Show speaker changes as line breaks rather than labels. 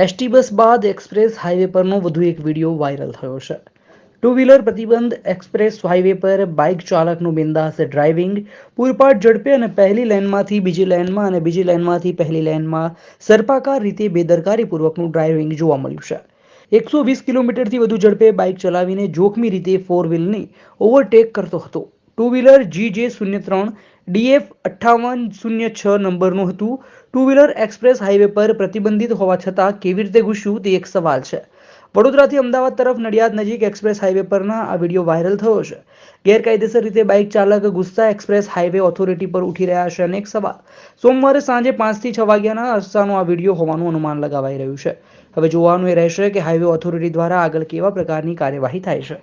ST bus બાદ express highway પરનો વધુ એક વીડિયો વાયરલ થયો છે. ટુ વ્હીલર પ્રતિબંધ એક્સપ્રેસ હાઈવે પર બાઇક ચાલકનું બિંદાસ ડ્રાઇવિંગ, પૂરપાટ ઝડપે અને પહેલી લેનમાંથી બીજી લેનમાં અને બીજી લેનમાંથી પહેલી લેનમાં સર્પાકાર રીતે બેદરકારીપૂર્વકનું ડ્રાઇવિંગ જોવા મળ્યું છે. એકસો વીસ કિલોમીટરથી વધુ ઝડપે બાઇક ચલાવીને જોખમી રીતે ફોર વ્હીલની ઓવરટેક કરતો હતો. ટુ વ્હીલર જી જે શૂન્ય ત્રણ ડીએફ અઠ્ઠાવન શૂન્ય છ નંબરનું હતું. ટુ વ્હીલર એક્સપ્રેસ હાઈવે પર પ્રતિબંધિત હોવા છતાં કેવી રીતે ઘૂસ્યું તે એક સવાલ છે. વડોદરાથી અમદાવાદ તરફ નડિયાદ નજીક એક્સપ્રેસ હાઈવે પરના આ વીડિયો વાયરલ થયો છે. ગેરકાયદેસર રીતે બાઇક ચાલક ગુસ્સા એક્સપ્રેસ હાઈવે ઓથોરિટી પર ઉઠી રહ્યા છે અને એક સવાલ. સોમવારે સાંજે પાંચથી છ વાગ્યાના અરસાનો આ વીડિયો હોવાનું અનુમાન લગાવાઈ રહ્યું છે. હવે જોવાનું એ રહેશે કે હાઈવે ઓથોરિટી દ્વારા આગળ કેવા પ્રકારની કાર્યવાહી થાય છે.